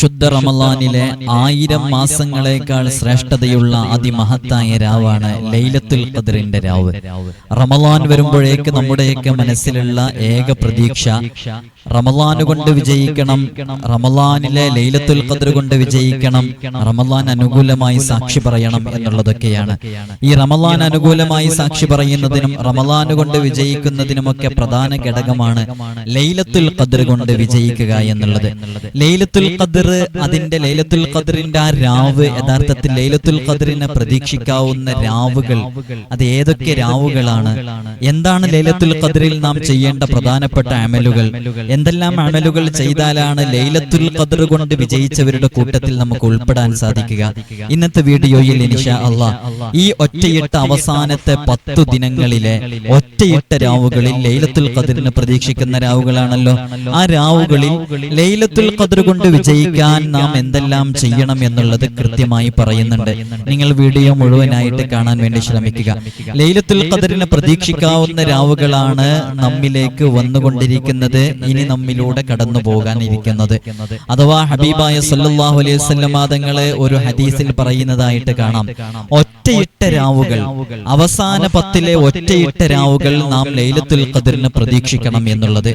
ശുദ്ധ റമലാനിലെ ആയിരം മാസങ്ങളെക്കാൾ ശ്രേഷ്ഠതയുള്ള അതിമഹത്തായ രാവാണ് ലൈലത്തുൽ ഖദറിന്റെ രാവ്. റമലാൻ വരുമ്പോഴേക്ക് നമ്മുടെയൊക്കെ മനസ്സിലുള്ള ഏക പ്രതീക്ഷ റമലാൻ കൊണ്ട് വിജയിക്കണം. റമലാനിലെ ലൈലത്തുൽ ഖദർ കൊണ്ട് വിജയിക്കണം. റമലാൻ അനുകൂലമായി സാക്ഷി പറയണം എന്നുള്ളതൊക്കെയാണ്. ഈ റമലാൻ അനുകൂലമായി സാക്ഷി പറയുന്നതിനും റമലാൻ കൊണ്ട് വിജയിക്കുന്നതിനുമൊക്കെ പ്രധാന ഘടകമാണ് ലൈലത്തുൽ ഖദർ കൊണ്ട് വിജയിക്കുക എന്നുള്ളത്. ലൈലത്തുൽ ഖദർ അതിന്റെ ലൈലത്തുൽ ഖദറിന്റെ ആ രാവ് യഥാർത്ഥത്തിൽ ലൈലത്തുൽ ഖദറിനെ പ്രതീക്ഷിക്കാവുന്ന രാവുകൾ. അത് ഏതൊക്കെ രാവുകളാണ്? എന്താണ് ലൈലത്തുൽ ഖദറിൽ നാം ചെയ്യേണ്ട പ്രധാനപ്പെട്ട അമലുകൾ? എന്തെല്ലാം അമലുകൾ ചെയ്താലാണ് ലൈലത്തുൽ ഖദർ കൊണ്ട് വിജയിച്ചവരുടെ കൂട്ടത്തിൽ നമുക്ക് ഉൾപ്പെടാൻ സാധിക്കുക. ഇന്നത്തെ വീഡിയോയിൽ ഇൻഷാ അള്ളാ ഈ ഒറ്റയിട്ട അവസാനത്തെ പത്തു ദിനങ്ങളിലെ ഒറ്റയിട്ട രാവുകളിൽ ലൈലത്തുൽ ഖദറിന് പ്രതീക്ഷിക്കുന്ന രാവുകളാണല്ലോ. ആ രാവുകളിൽ ലൈലത്തുൽ ഖദർ കൊണ്ട് വിജയിക്കാൻ നാം എന്തെല്ലാം ചെയ്യണം എന്നുള്ളത് കൃത്യമായി പറയുന്നുണ്ട്. നിങ്ങൾ വീഡിയോ മുഴുവനായിട്ട് കാണാൻ വേണ്ടി ശ്രമിക്കുക. ലൈലത്തുൽ ഖദറിനെ പ്രതീക്ഷിക്കാവുന്ന രാവുകളാണ് നമ്മിലേക്ക് വന്നുകൊണ്ടിരിക്കുന്നത്. ഇനി നമ്മിലൂടെ കടന്നു പോകാൻ ഇരിക്കുന്നത്. അഥവാ ഹബീബായ സല്ലാഹു അലൈഹി വസല്ലം തങ്ങളെ ഒരു ഹദീസിൽ പറയുന്നതായിട്ട് കാണാം. ഒറ്റയിട്ട രാവുകൾ. അവസാന പത്തിലെ ഒറ്റയിട്ട രാവുകൾ നാം ലൈലത്തുൽ ഖദറിന് പ്രതീക്ഷിക്കണം എന്നുള്ളത്.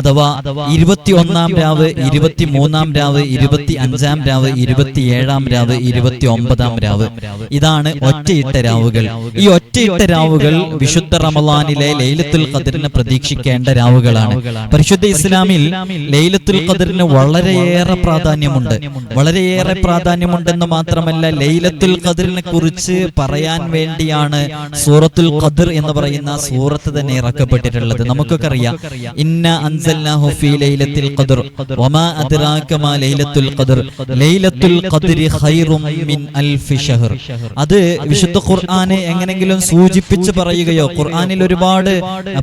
അഥവാ ഇരുപത്തി ഒന്നാം രാവ് ഇരുപത്തിമൂന്നാം രാവ് ഇരുപത്തി അഞ്ചാം രാവ് ഇരുപത്തിയേഴാം രാവ് ഇരുപത്തി ഒമ്പതാം രാവ്. ഇതാണ് ഒറ്റയിട്ട രാവുകൾ. ഈ ഒറ്റയിട്ട രാവുകൾ വിശുദ്ധ റമലാനിലെ ലൈലത്തുൽ ഖദറിനെ പ്രതീക്ഷിക്കേണ്ട രാവുകളാണ്. പരിശുദ്ധ ഇസ്ലാമിൽ ലൈലത്തുൽ ഖദറിന് വളരെയേറെ പ്രാധാന്യമുണ്ട്. വളരെയേറെ പ്രാധാന്യമുണ്ടെന്ന് മാത്രമല്ല ലൈലത്തുൽ ഖദറിനെ കുറിച്ച് പറയാൻ വേണ്ടിയാണ് സൂറത്തുൽ ഖദർ എന്ന് പറയുന്ന സൂറത്ത് തന്നെ ഇറക്കപ്പെട്ടിട്ടുള്ളത്. നമുക്കൊക്കെ അറിയാം. ഇന്ന അൻസൽനാഹു ഫീ ലൈലത്തിൽ ഖദർ. വമാ അദ്റാക മാ ലൈലത്തുൽ ഖദർ. ലൈലത്തുൽ ഖദ്രി ഖൈറും മിൻ അൽഫി ഷഹർ. അത് വിശുദ്ധ ഖുർആനെ എങ്ങനെങ്കിലും സൂചിപ്പിച്ച് പറയുകയോ ഖുർആനിൽ ഒരുപാട്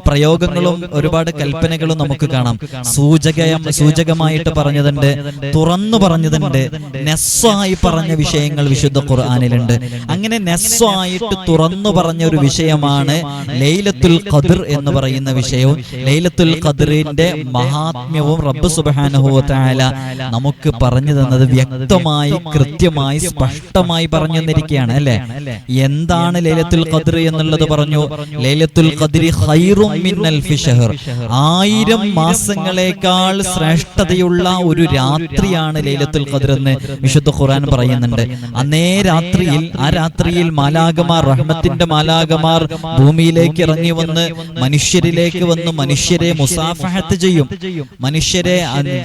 പ്രയോഗങ്ങളും ഒരുപാട് കൽപ്പനകളും നമുക്ക് കാണാം. സൂചക സൂചകമായിട്ട് പറഞ്ഞതുണ്ട് തുറന്നു പറഞ്ഞതുണ്ട് നെസ്സായി പറഞ്ഞ വിഷയങ്ങൾ വിശുദ്ധ ഖുർആാനിലുണ്ട്. അങ്ങനെ നെസ്സായിട്ട് തുറന്നു പറഞ്ഞ ഒരു വിഷയമാണ് ലൈലത്തുൽ ഖദർ എന്ന് പറയുന്ന വിഷയവും ലൈലത്തുൽ ഖദറിന്റെ മഹാത്മ്യവും റബ്ബ് സുബ്ഹാനഹു വതആല നമുക്ക് പറഞ്ഞു തന്നത് വ്യക്തമായി കൃത്യമായി സ്പഷ്ടമായി പറഞ്ഞു തന്നിരിക്കുകയാണ് അല്ലെ? എന്താണ് ലൈലത്തുൽ ഖദ്ർ എന്നുള്ളത് പറഞ്ഞു? ലൈലത്തുൽ ഖദ്രി ഖൈറും മിൻ അൽഫി ഷഹർ ആയിരം മാസങ്ങളെക്കാൾ ശ്രേഷ്ഠതയുള്ള ഒരു രാത്രിയാണ് ലൈലത്തുൽ ഖദ്ർ എന്ന് വിശുദ്ധ ഖുർആൻ പറയുന്നുണ്ട്. അന്നേ രാത്രിയിൽ ആ രാത്രിയിൽ മാലാകമാർ റഹ്മത്തിന്റെ മാലാകമാർ ഭൂമിയിലേക്ക് ഇറങ്ങി വന്ന് മനുഷ്യരിലേക്ക് വന്ന് മനുഷ്യരെ മുസാഫഹത്ത് ചെയ്യും. മനുഷ്യരെ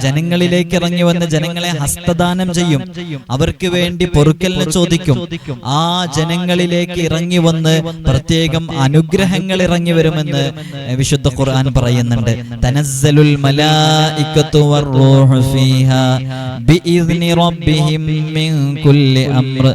ജനങ്ങളിലേക്ക് ഇറങ്ങി വന്ന് ജനങ്ങളെ ഹസ്തദാനം ചെയ്യും. അവർക്ക് വേണ്ടി പൊറുക്കലിന് ചോദിക്കും. ആ ജനങ്ങളിലേക്ക് ഇറങ്ങി വന്ന് പ്രത്യേകം അനുഗ്രഹങ്ങൾ ഇറങ്ങി വരുമെന്ന് വിശുദ്ധ ഖുർആൻ പറയുന്നുണ്ട്. തനസ്സലുൽ മലായികത്തു വറൂഹു ഫീഹാ ബിഇസ്നി റബ്ബിഹിം മിൻ കുല്ലി അംർ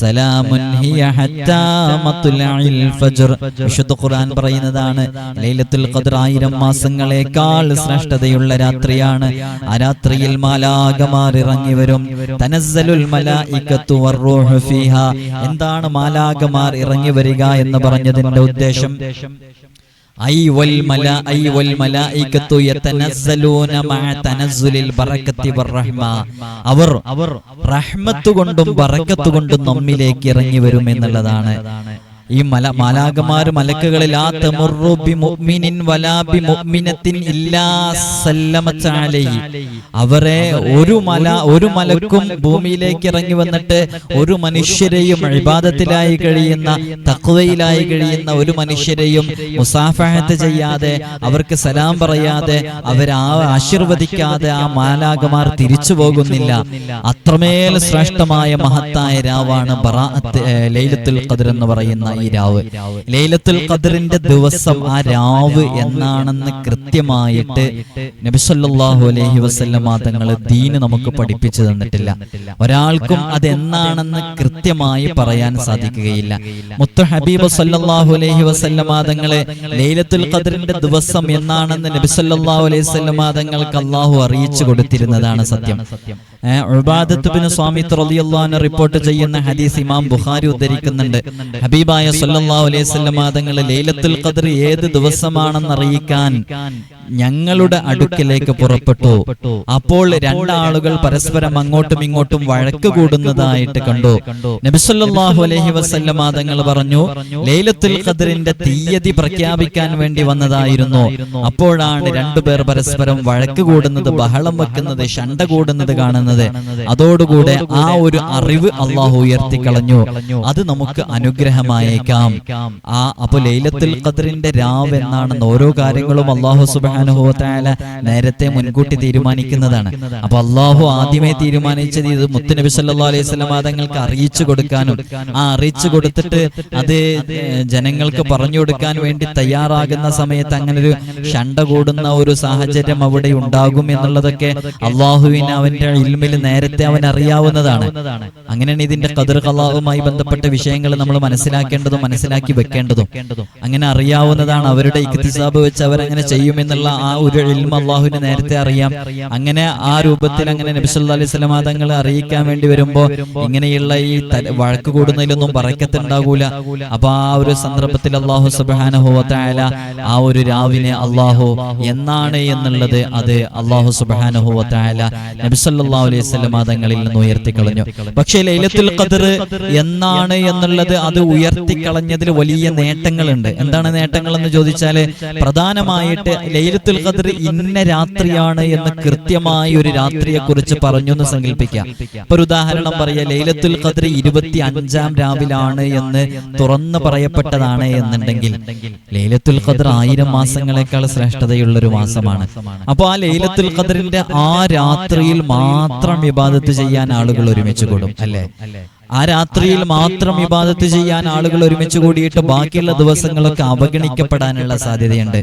സലാമുൻ ഹിയ ഹത്താ മത്ലഇൽ ഫജ്ർ. വിശുദ്ധ ഖുർആൻ പറയുന്നതാണ് ലൈലത്തുൽ ഖദ്ർ ആയിരം മാസങ്ങളെക്കാൾ ശ്രേഷ്ഠതയുള്ള രാത്രിയാണ്. ആ രാത്രിയിൽ മാലാകമാർ ഇറങ്ങി വരും തനസ്സലുൽ മലായികത്തു വറൂഹു ഫീഹാ. എന്താണ് മാലാകമാർ ഇറങ്ങി വരിക എന്ന് പറഞ്ഞതിന്റെ ഉദ്ദേശം? അവർ അവർ റഹ്മത്ത് കൊണ്ടും ബറക്കത്ത് കൊണ്ടും നമ്മിലേക്ക് ഇറങ്ങി വരും എന്നുള്ളതാണ്. ഈ മല മാലാകമാർ മലക്കുകളിൽ ആ തമുറു ബി മുഅ്മിനിൻ വലാ ബി മുഅ്മിനത്തിൻ ഇല്ലാ സല്ലമത അലൈഹി. അവരെ ഒരു മല ഒരു മലക്കും ഭൂമിയിലേക്ക് ഇറങ്ങി വന്നിട്ട് ഒരു മനുഷ്യരെയും ഇബാദത്തിലായി കഴിയുന്ന തഖ്വയിലായി കഴിയുന്ന ഒരു മനുഷ്യരെയും മുസാഫഹത്ത് ചെയ്യാതെ അവർക്ക് സലാം പറയാതെ അവരെ ആശീർവദിക്കാതെ ആ മാലാകമാർ തിരിച്ചു പോകുന്നില്ല. അത്രമേൽ ശ്രേഷ്ഠമായ മഹത്തായ രാവാണ് ബറാഅത്ത് ലൈലത്തുൽ ഖദർ എന്ന് പറയുന്ന ഈ രാവ് ലൈലത്തുൽ ഖദറിന്റെ ദിവസം ആ രാവ് എന്നാണെന്ന് കൃത്യമായിട്ട് നബി സല്ലല്ലാഹു അലൈഹി വസല്ലമ തങ്ങൾ ദീന് നമുക്ക് പഠിപ്പിച്ചു തന്നിട്ടില്ല. ഒരാൾക്കും അത് എന്നാണെന്ന് കൃത്യമായി പറയാൻ സാധിക്കുകയില്ല. മുത്ത ഹബീബ് സല്ലല്ലാഹു അലൈഹി വസല്ലമ തങ്ങളെ ലൈലത്തുൽ ഖദറിന്റെ ദിവസം എന്നാണെന്ന് നബി സല്ലല്ലാഹു അലൈഹി വസല്ലമ തങ്ങൾക്ക് അള്ളാഹു അറിയിച്ചു കൊടുത്തിരുന്നതാണ് സത്യം. ഉബാദത്ത് ബിൻ സ്വാമി റളിയല്ലാഹു അൻഹു റിപ്പോർട്ട് ചെയ്യുന്ന ഹദീസ് ഇമാം ബുഖാരി ഉദ്ധരിക്കുന്നുണ്ട്. ഹബീബായ സല്ലല്ലാഹു അലൈഹി വസല്ലം തങ്ങൾ ലൈലത്തുൽ ഖദർ ഏത് ദിവസമാണെന്ന് അറിയിക്കാൻ ഞങ്ങളുടെ അടുക്കിലേക്ക് പുറപ്പെട്ടു. അപ്പോൾ രണ്ടാളുകൾ പരസ്പരം അങ്ങോട്ടും ഇങ്ങോട്ടും വഴക്ക് കൂടുന്നതായിട്ട് കണ്ടു. നബിസല്ലാഹു അലഹി വസല്ലമ തങ്ങൾ പറഞ്ഞു ലൈലത്തുൽ ഖദറിന്റെ തീയതി പ്രഖ്യാപിക്കാൻ വേണ്ടി വന്നതായിരുന്നു. അപ്പോഴാണ് രണ്ടുപേർ പരസ്പരം വഴക്ക് കൂടുന്നത് ബഹളം വെക്കുന്നത് ഷണ്ട കൂടുന്നത് കാണുന്നത്. അതോടുകൂടെ ആ ഒരു അറിവ് അള്ളാഹു ഉയർത്തിക്കളഞ്ഞു. അത് നമുക്ക് അനുഗ്രഹമായേക്കാം. ആ അപ്പൊ ലൈലത്തുൽ ഖദറിന്റെ രാവ് എന്നാണെന്ന് ഓരോ കാര്യങ്ങളും അള്ളാഹു സുബാനുഹോത്തായ നേരത്തെ മുൻകൂട്ടി തീരുമാനിക്കുന്നതാണ്. അപ്പൊ അള്ളാഹു ആദ്യമേ തീരുമാനിച്ചത് ഇത് മുത്തുനബി സല്ലാ അലൈഹി സ്വലം തങ്ങൾക്ക് അറിയിച്ചു കൊടുക്കാനും ആ അറിയിച്ചു കൊടുത്തിട്ട് അത് ജനങ്ങൾക്ക് പറഞ്ഞു കൊടുക്കാൻ വേണ്ടി തയ്യാറാകുന്ന സമയത്ത് അങ്ങനെ ഒരു ഷണ്ട കൂടുന്ന ഒരു സാഹചര്യം അവിടെ ഉണ്ടാകും എന്നുള്ളതൊക്കെ അള്ളാഹുവിന് അവന്റെ ഇൽമിൽ നേരത്തെ അവൻ അറിയാവുന്നതാണ്. അങ്ങനെയാണ് ഇതിന്റെ കതിർ കലാവുമായി ബന്ധപ്പെട്ട വിഷയങ്ങൾ നമ്മൾ മനസ്സിലാക്കേണ്ടതും മനസ്സിലാക്കി വെക്കേണ്ടതും. അങ്ങനെ അറിയാവുന്നതാണ് അവരുടെ ഇക്തിസാബ് വെച്ച് അവരങ്ങനെ ചെയ്യുമെന്നുള്ള ആ ഒരു ഇൽമ അള്ളാഹുവിന് നേരത്തെ അറിയാം. അങ്ങനെ ആ രൂപത്തിൽ അങ്ങനെ നബിസല്ലാ അലൈഹി സ്വലം തങ്ങളെ അറിയിക്കാൻ വേണ്ടി വരുമ്പോ ഇങ്ങനെയുള്ള ഈ വഴക്ക് കൂടുന്നതിലൊന്നും പറക്കത്തുണ്ടാകൂല അപ്പൊ ആ ഒരു സന്ദർഭത്തിൽ അള്ളാഹു സുബാനഹുല ആ ഒരു രാവിനെ അള്ളാഹു എന്നാണ് എന്നുള്ളത് അത് അള്ളാഹു സുബാനഹുല നബിസല്ലാ അലൈഹി സ്വലം തങ്ങളിൽ ഉയർത്തി കളഞ്ഞു പക്ഷേ ലൈലത്തുൽ ഖദർ എന്നാണ് എന്നുള്ളത് അത് ഉയർത്തി ഉയർത്തിക്കളഞ്ഞതിൽ വലിയ നേട്ടങ്ങളുണ്ട്. എന്താണ് നേട്ടങ്ങൾ എന്ന് ചോദിച്ചാൽ പ്രധാനമായിട്ട് ലൈലത്തുൽ ഖദർ ഇന്ന രാത്രിയാണ് എന്ന് കൃത്യമായി ഒരു രാത്രിയെ കുറിച്ച് പറഞ്ഞു എന്ന് സങ്കല്പിക്കാം. ഇപ്പൊ ഒരു ഉദാഹരണം പറയാ. ലൈലത്തുൽ ഖദർ ഇരുപത്തി അഞ്ചാം രാവിലാണ് എന്ന് തുറന്നു പറയപ്പെട്ടതാണ് എന്നുണ്ടെങ്കിൽ ലൈലത്തുൽ ഖദർ ആയിരം മാസങ്ങളെക്കാൾ ശ്രേഷ്ഠതയുള്ള ഒരു മാസമാണ്. അപ്പൊ ആ ലൈലത്തുൽ ഖദറിന്റെ ആ രാത്രിയിൽ മാത്രം വിവാദത്ത് ചെയ്യാൻ ആളുകൾ ഒരുമിച്ച് കൂടും. അല്ലേ? ആ രാത്രിയിൽ മാത്രം ഇബാദത്ത് ചെയ്യാൻ ആളുകൾ ഒരുമിച്ച് കൂടിയിട്ട് ബാക്കിയുള്ള ദിവസങ്ങളൊക്കെ അവഗണിക്കപ്പെടാനുള്ള സാധ്യതയുണ്ട്.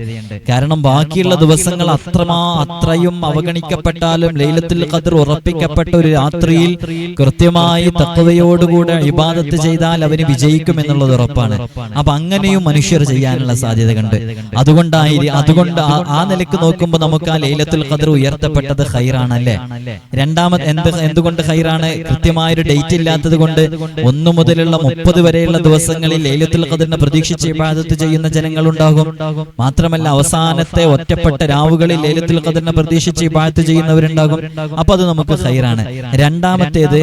കാരണം ബാക്കിയുള്ള ദിവസങ്ങൾ അത്രമാ അത്രയും അവഗണിക്കപ്പെട്ടാലും ലൈലത്തിൽ ഖദർ ഉറപ്പിക്കപ്പെട്ട ഒരു രാത്രിയിൽ കൃത്യമായി തത്വതയോടുകൂടെ ഇബാദത്ത് ചെയ്താൽ അവന് വിജയിക്കും എന്നുള്ളത് ഉറപ്പാണ്. അപ്പൊ അങ്ങനെയും മനുഷ്യർ ചെയ്യാനുള്ള സാധ്യത കണ്ട് അതുകൊണ്ടായി അതുകൊണ്ട് ആ- നിലയ്ക്ക് നോക്കുമ്പോൾ നമുക്ക് ആ ലൈലത്തിൽ ഖദർ ഉയർത്തപ്പെട്ടത് ഹൈറാണല്ലേ രണ്ടാമത് എന്ത് എന്തുകൊണ്ട് ഹൈറാണ് കൃത്യമായൊരു ഡേറ്റ് ഇല്ലാത്തത് കൊണ്ട് ഒന്നു മുതലുള്ള മുപ്പത് വരെയുള്ള ദിവസങ്ങളിൽ ലൈലത്തുൽ ഖദറിനെ പ്രതീക്ഷിച്ച് ഇബാദത്ത് ചെയ്യുന്ന ജനങ്ങൾ ഉണ്ടാകും മാത്രമല്ല അവസാനത്തെ ഒറ്റപ്പെട്ട രാവുകളിൽ ലൈലത്തുൽ ഖദറിനെ പ്രതീക്ഷിച്ച് ഇബാദത്ത് ചെയ്യുന്നവരുണ്ടാകും. അപ്പൊ അത് നമുക്ക് ഹൈറാണ് രണ്ടാമത്തേത്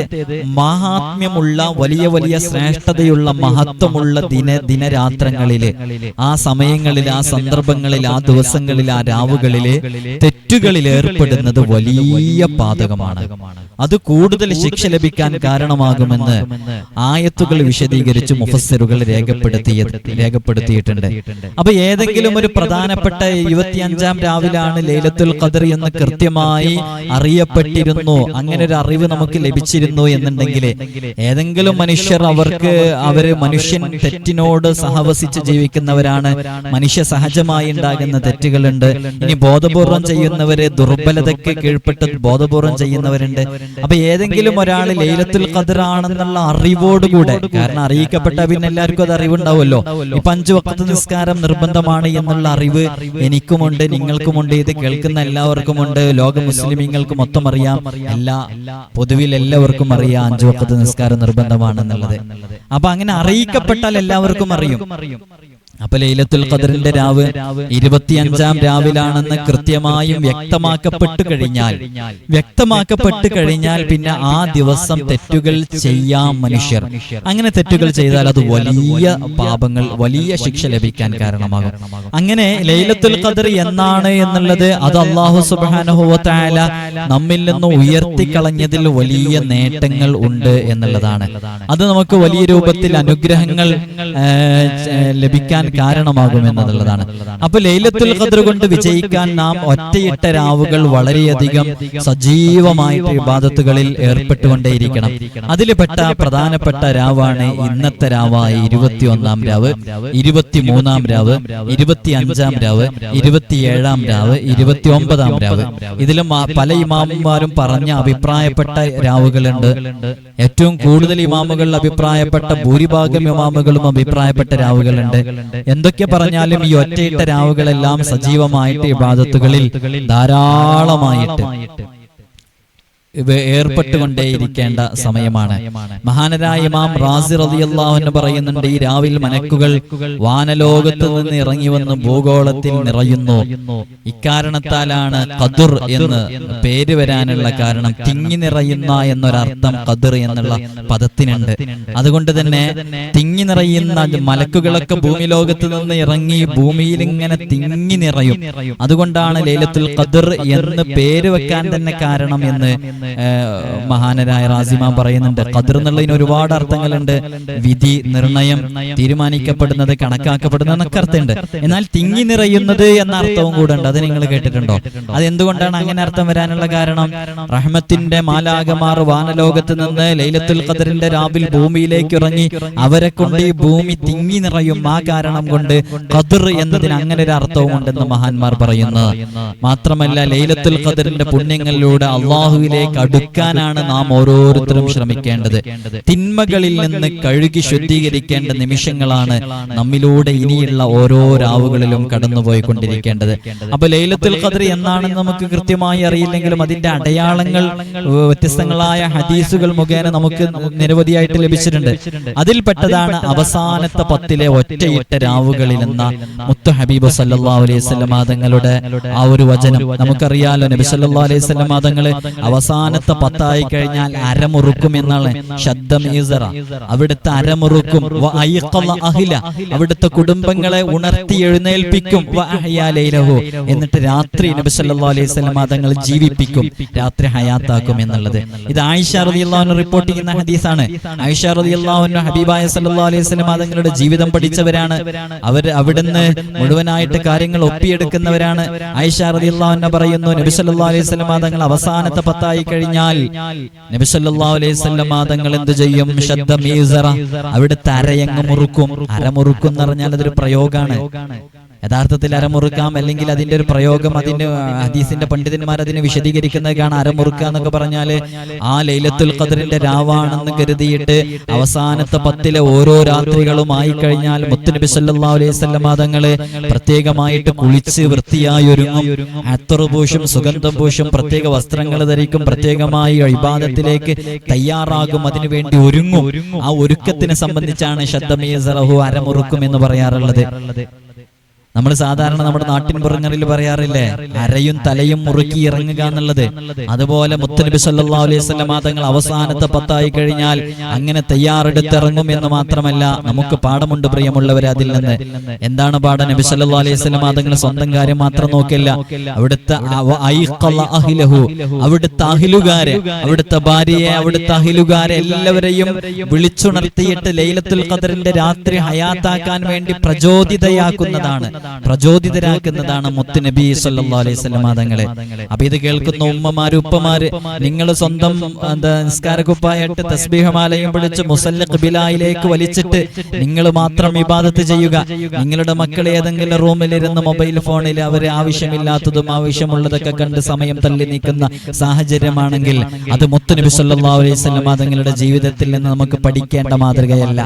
മഹാത്മ്യമുള്ള വലിയ വലിയ ശ്രേഷ്ഠതയുള്ള മഹത്വമുള്ള ദിന ദിനരാത്രങ്ങളിൽ ആ സമയങ്ങളിൽ ആ സന്ദർഭങ്ങളിൽ ആ ദിവസങ്ങളിൽ ആ രാവുകളിൽ തെറ്റുകളിൽ ഏർപ്പെടുന്നത് വലിയ പാതകമാണ്. അത് കൂടുതൽ ശിക്ഷ ലഭിക്കാൻ കാരണമാകുമെന്ന് ആയത്തുകൾ വിശദീകരിച്ച് മുഫസ്സറുകൾ രേഖപ്പെടുത്തിയ രേഖപ്പെടുത്തിയിട്ടുണ്ട്. അപ്പൊ ഏതെങ്കിലും ഒരു പ്രധാനപ്പെട്ട ഇരുപത്തിയഞ്ചാം രാവിലാണ് ലൈലത്തുൽ ഖദർ എന്ന് കൃത്യമായി അറിയപ്പെട്ടിരുന്നു. അങ്ങനെ ഒരു അറിവ് നമുക്ക് ലഭിച്ചിരുന്നു എന്നുണ്ടെങ്കിൽ ഏതെങ്കിലും മനുഷ്യർ അവർക്ക് അവർ മനുഷ്യൻ തെറ്റിനോട് സഹവസിച്ച് ജീവിക്കുന്നവരാണ്. മനുഷ്യ സഹജമായി ഉണ്ടാകുന്ന തെറ്റുകളുണ്ട്. ഇനി ബോധപൂർവം ചെയ്യുന്നവര് ദുർബലതയ്ക്ക് കീഴ്പ്പെട്ട് ബോധപൂർവം ചെയ്യുന്നവരുണ്ട്. അപ്പൊ ഏതെങ്കിലും ഒരാൾ ലൈലത്തുൽ ഖദർ ആണെന്നുള്ള അറിവോടുകൂടെ കാരണം അറിയിക്കപ്പെട്ട പിന്നെ എല്ലാവർക്കും അത് അറിവുണ്ടാവുമല്ലോ ഈ അഞ്ചു വക്കത്ത് നിസ്കാരം നിർബന്ധമാണ് എന്നുള്ള അറിവ് എനിക്കുമുണ്ട് നിങ്ങൾക്കുമുണ്ട് ഇത് കേൾക്കുന്ന എല്ലാവർക്കുമുണ്ട്. ലോക മുസ്ലിമീങ്ങൾക്ക് മൊത്തം അറിയാം. എല്ലാ പൊതുവിൽ എല്ലാവർക്കും അറിയാം. അഞ്ചു വക്കത്ത് നിസ്കാരം നിർബന്ധമാണെന്നുള്ളത്. അപ്പൊ അങ്ങനെ അറിയിക്കപ്പെട്ടാൽ എല്ലാവർക്കും അറിയും. അപ്പൊ ലൈലത്തുൽ ഖദറിന്റെ രാവ് ഇരുപത്തിയഞ്ചാം രാവിലാണെന്ന് കൃത്യമായും വ്യക്തമാക്കപ്പെട്ടു കഴിഞ്ഞാൽ വ്യക്തമാക്കപ്പെട്ടു കഴിഞ്ഞാൽ പിന്നെ ആ ദിവസം തെറ്റുകൾ ചെയ്യാം മനുഷ്യർ. അങ്ങനെ തെറ്റുകൾ ചെയ്താൽ അത് വലിയ പാപങ്ങൾ വലിയ ശിക്ഷ ലഭിക്കാൻ കാരണമാകും. അങ്ങനെ ലൈലത്തുൽ ഖദർ എന്നാണ് എന്നുള്ളത് അത് അള്ളാഹു സുബാനുഹുവല നമ്മിൽ നിന്ന് ഉയർത്തിക്കളഞ്ഞതിൽ വലിയ നേട്ടങ്ങൾ ഉണ്ട് എന്നുള്ളതാണ്. അത് നമുക്ക് വലിയ രൂപത്തിൽ അനുഗ്രഹങ്ങൾ ലഭിക്കാൻ കാരണമാകും എന്നുള്ളതാണ് അപ്പൊ ലൈലത്തുൽ ഖദർ കൊണ്ട് വിജയിക്കാൻ നാം ഒറ്റയിട്ട രാവുകൾ വളരെയധികം സജീവമായിട്ട് വിവാദത്തുകളിൽ ഏർപ്പെട്ടുകൊണ്ടേയിരിക്കണം. അതിൽപ്പെട്ട പ്രധാനപ്പെട്ട രാവാണ് ഇന്നത്തെ രാവായ ഇരുപത്തി ഒന്നാം രാവ് ഇരുപത്തി മൂന്നാം രാവ് ഇരുപത്തി അഞ്ചാം രാവ് ഇരുപത്തിയേഴാം രാവ് ഇരുപത്തി ഒമ്പതാം രാവ്. ഇതിലും പല ഇമാമുമാരും പറഞ്ഞ അഭിപ്രായപ്പെട്ട രാവുകളുണ്ട്. ഏറ്റവും കൂടുതൽ ഇമാമുകൾ അഭിപ്രായപ്പെട്ട ഭൂരിഭാഗം ഇമാമുകളും അഭിപ്രായപ്പെട്ട രാവുകളുണ്ട്. എന്തൊക്കെ പറഞ്ഞാലും ഈ ഒറ്റയിട്ട രാവുകളെല്ലാം സജീവമായിട്ട് ഇബാദത്തുകളിൽ ധാരാളമായിട്ട്. ഏർപ്പെട്ടുകൊണ്ടേയിരിക്കേണ്ട സമയമാണ്. മഹാനരായ ഇമാം റാസി റളിയല്ലാഹു അൻഹു പറയുന്നുണ്ട് ഈ രാവിൽ മനക്കുകൾ വാനലോകത്ത് നിന്ന് ഇറങ്ങി വന്ന് ഭൂഗോളത്തിൽ നിറയുന്നു. ഇക്കാരണത്താലാണ് ഖദർ എന്ന് പേര് വരാനുള്ള കാരണം തിങ്ങി നിറയുന്ന എന്നൊരർത്ഥം ഖദർ എന്നുള്ള പദത്തിനുണ്ട്. അതുകൊണ്ട് തന്നെ തിങ്ങി നിറയുന്ന മലക്കുകളൊക്കെ ഭൂമി ലോകത്ത് നിന്ന് ഇറങ്ങി ഭൂമിയിൽ ഇങ്ങനെ തിങ്ങി നിറയും. അതുകൊണ്ടാണ് ലൈലത്തുൽ ഖദർ എന്ന് പേര് വെക്കാൻ തന്നെ കാരണം എന്ന് മഹാനരായ റാസിമ പറയുന്നുണ്ട് ഖദർ എന്നുള്ളതിന് ഒരുപാട് അർത്ഥങ്ങളുണ്ട്. വിധി നിർണയം തീരുമാനിക്കപ്പെടുന്നത് കണക്കാക്കപ്പെടുന്നത് എന്നൊക്കെ അർത്ഥമുണ്ട്. എന്നാൽ തിങ്ങി നിറയുന്നത് എന്ന അർത്ഥവും കൂടെ ഉണ്ട്. അത് നിങ്ങൾ കേട്ടിട്ടുണ്ടോ? അത് എന്തുകൊണ്ടാണ് അങ്ങനെ അർത്ഥം വരാനുള്ള കാരണം? റഹ്മത്തിന്റെ മാലാകമാർ വാനലോകത്ത് നിന്ന് ലൈലത്തുൽ ഖദറിന്റെ രാവിൽ ഭൂമിയിലേക്ക് ഇറങ്ങി അവരെ കൊണ്ട് ഈ ഭൂമി തിങ്ങി നിറയും ആ കാരണം കൊണ്ട് ഖദർ എന്നതിന് അങ്ങനെ ഒരു അർത്ഥവും ഉണ്ടെന്ന് മഹാന്മാർ പറയുന്നു. മാത്രമല്ല ലൈലത്തുൽ ഖദറിന്റെ പുണ്യങ്ങളിലൂടെ അള്ളാഹുവിലേക്ക് അടുക്കാനാണ് നാം ഓരോരുത്തരും ശ്രമിക്കേണ്ടത്. തിന്മകളിൽ നിന്ന് കഴുകി ശുദ്ധീകരിക്കേണ്ട നിമിഷങ്ങളാണ് നമ്മിലൂടെ ഇനിയുള്ള ഓരോ രാവുകളിലും കടന്നുപോയിക്കൊണ്ടിരിക്കേണ്ടത്. അപ്പൊ ലൈലത്തുൽ ഖദർ എന്നാണെന്ന് നമുക്ക് കൃത്യമായി അറിയില്ലെങ്കിലും അതിന്റെ അടയാളങ്ങൾ വ്യത്യസ്തങ്ങളായ ഹദീസുകൾ മുഖേന നമുക്ക് നിരവധിയായിട്ട് ലഭിച്ചിട്ടുണ്ട്. അതിൽപ്പെട്ടതാണ് അവസാനത്തെ പത്തിലെ ഒറ്റയിട്ട രാവുകളിൽ എന്ന മുത്തു ഹബീബ് സല്ലല്ലാഹു അലൈഹി തങ്ങളുടെ ആ ഒരു വചനം. നമുക്കറിയാലോ നബി സല്ലല്ലാഹു അലൈഹി തങ്ങൾ അവസാനത്തെ പത്തായി കഴിഞ്ഞാൽ അരമുറുക്കും എന്നാണ് ശബ്ദമീസറ അവിടുത്തെ അരമുറുക്കും. അഹില. അവിടുത്തെ കുടുംബങ്ങളെ ഉണർത്തി എഴുന്നേൽപ്പിക്കും. എന്നിട്ട് രാത്രി നബി അലൈഹി തങ്ങൾ ജീവിപ്പിക്കും. രാത്രി ഹയാത്താക്കും എന്നുള്ളത്. ഇത് ആയിഷ റളിയല്ലാഹു അൻഹ റിപ്പോർട്ട് ചെയ്യുന്ന ഹദീസാണ്. ആയിഷ റളിയല്ലാഹു അൻഹ ഹബീബായ സല്ലാ അലൈഹി വസല്ലം തങ്ങളുടെ ജീവിതം പഠിച്ചവരാണ്. അവർ അവിടുന്ന് മുഴുവനായിട്ട് കാര്യങ്ങൾ ഒപ്പിയെടുക്കുന്നവരാണ്. ആയിഷ റളിയല്ലാഹു അൻഹ പറയുന്നു നബി സല്ലാ അലൈഹി വസല്ലം തങ്ങൾ അവസാനത്തെ പത്തായി കഴിഞ്ഞാൽ നബി സല്ലല്ലാഹു അലൈഹി എന്ത് ചെയ്യും? ശബ്ദ മീസറ. അവിടുത്തെ അരയങ്ങ് മുറുക്കും. അരമുറുക്കും എന്ന് പറഞ്ഞാൽ അതൊരു പ്രയോഗമാണ് യഥാർത്ഥത്തിൽ അരമുറുക്കാം അല്ലെങ്കിൽ അതിന്റെ ഒരു പ്രയോഗം അതിന്റെ ഹദീസിന്റെ പണ്ഡിതന്മാർ അതിനെ വിശദീകരിക്കുന്നത് കാണാൻ അരമുറുക്കുക എന്നൊക്കെ പറഞ്ഞാൽ ആ ലൈലത്തുൽ ഖദറിന്റെ രാവാണെന്ന് കരുതിയിട്ട് അവസാനത്തെ പത്തിലെ ഓരോ രാത്രികളും ആയി കഴിഞ്ഞാൽ മുത്തുനബി സല്ലല്ലാഹു അലൈഹി വസല്ലം തങ്ങൾ പ്രത്യേകമായിട്ട് കുളിച്ച് വൃത്തിയായി ഒരുങ്ങും. അത്തറുപൂഷും സുഗന്ധം പൂശും പ്രത്യേക വസ്ത്രങ്ങൾ ധരിക്കും പ്രത്യേകമായി ഇബാദത്തിലേക്ക് തയ്യാറാകും അതിനുവേണ്ടി ഒരുങ്ങും. ആ ഒരുക്കത്തിനെ സംബന്ധിച്ചാണ് ശബ്ദമീസറഹു അരമുറുക്കും എന്ന് പറയാറുള്ളത്. നമ്മൾ സാധാരണ നമ്മുടെ നാട്ടിൻ പുറങ്ങളിൽ പറയാറില്ലേ അരയും തലയും മുറുക്കി ഇറങ്ങുക എന്നുള്ളത്. അതുപോലെ മുത്തനബി സല്ലാ അലൈഹി വസല്ലം തങ്ങൾ അവസാനത്തെ പത്തായി കഴിഞ്ഞാൽ അങ്ങനെ തയ്യാറെടുത്തിറങ്ങും എന്ന് മാത്രമല്ല നമുക്ക് പാഠമുണ്ട് പ്രിയമുള്ളവരെ അതിൽ നിന്ന്. എന്താണ് പാഠം? നബി സല്ലാ അലൈഹി വസല്ലം തങ്ങൾ സ്വന്തം കാര്യം മാത്രം നോക്കില്ല. അവിടുത്തെ അവിടുത്തെ അഹിലുകാരെ. അവിടുത്തെ ഭാര്യയെ അവിടുത്തെ അഹിലുകാരെ എല്ലാവരെയും വിളിച്ചുണർത്തിയിട്ട് ലൈലത്തുൽ ഖദറിന്റെ രാത്രി ഹയാത്താക്കാൻ വേണ്ടി പ്രചോദിതയാക്കുന്നതാണ് പ്രചോദിതരാക്കുന്നതാണ്. മുത്തുനബി സല്ലാ അലൈഹി തങ്ങളെ അപ്പൊ ഇത് കേൾക്കുന്ന ഉമ്മമാര് ഉപ്പമാര് നിങ്ങൾ സ്വന്തം എന്താ നിസ്കാരക്കുപ്പായിട്ട് തസ്ബീഹമാലയും പിടിച്ച് മുസല്ലഖ് ബിലായിലേക്ക് വലിച്ചിട്ട് നിങ്ങൾ മാത്രം ഇബാദത്ത് ചെയ്യുക. നിങ്ങളുടെ മക്കൾ ഏതെങ്കിലും റൂമിലിരുന്ന് മൊബൈൽ ഫോണിൽ അവർ ആവശ്യമില്ലാത്തതും ആവശ്യമുള്ളതൊക്കെ കണ്ട് സമയം തള്ളി നീക്കുന്ന സാഹചര്യമാണെങ്കിൽ അത് മുത്ത് നബി സല്ലാ അലൈഹി തങ്ങളുടെ ജീവിതത്തിൽ നിന്ന് നമുക്ക് പഠിക്കേണ്ട മാതൃകയല്ല.